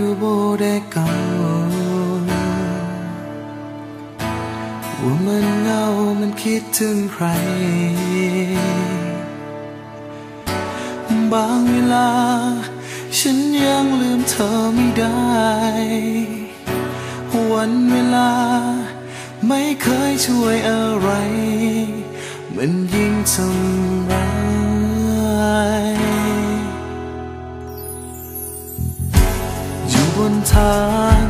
รู้มั้งไหมว่โบได้เก่าว่ามันเงา มันคิดถึงใคร บางเวลา ฉันยังลืมเธอไม่ได้ วันเวลา ไม่เคยช่วยอะไร มันยิ่งทำ ทาง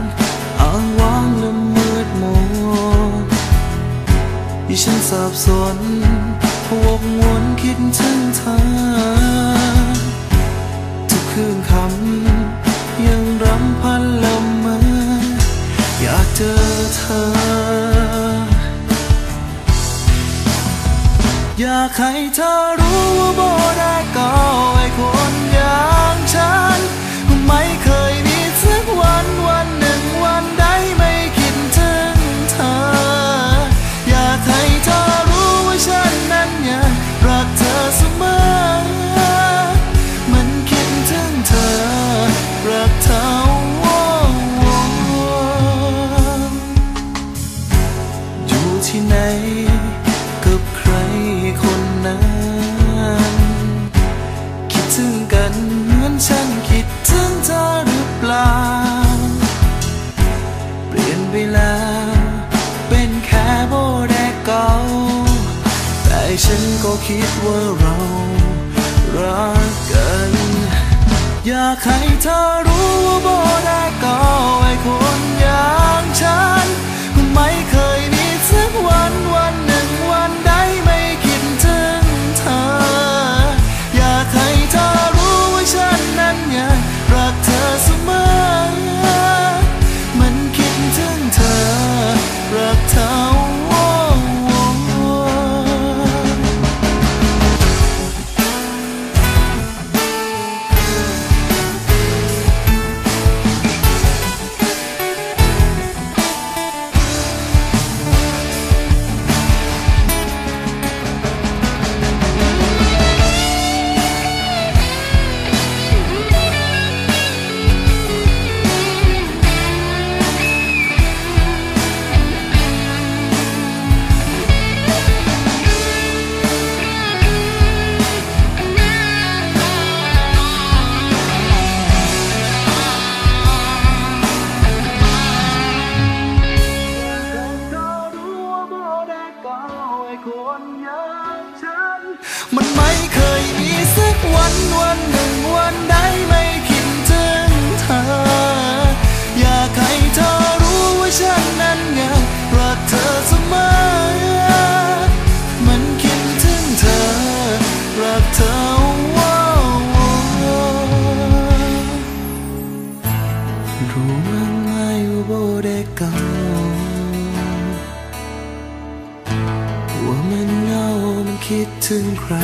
อ้างว้างและมืดมนที่ฉันสับสนพวกวนคิดถึงเธอทุกคืนคำยังรำพันละเมออยากเจอเธอ อยากให้เธอรู้ว่า ฉันก็คิดว่าเรารักกัน อยากให้เธอรู้ว่าโบได้กเมันไม่เคยมีสักวันวันหนึ่งวันใดไม่คิดถึงเธอ อยากให้เธอรู้ว่าฉันนั้นยังรักเธอเสมอ มันคิดถึงเธอ รักเธอว้าวรู้มั้งไหมว่าโบได้เก่าว่า คิดถึงใคร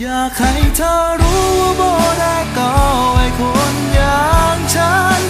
อยากให้เธอรู้ว่าโบได้ก็ไอ้คนอย่างฉัน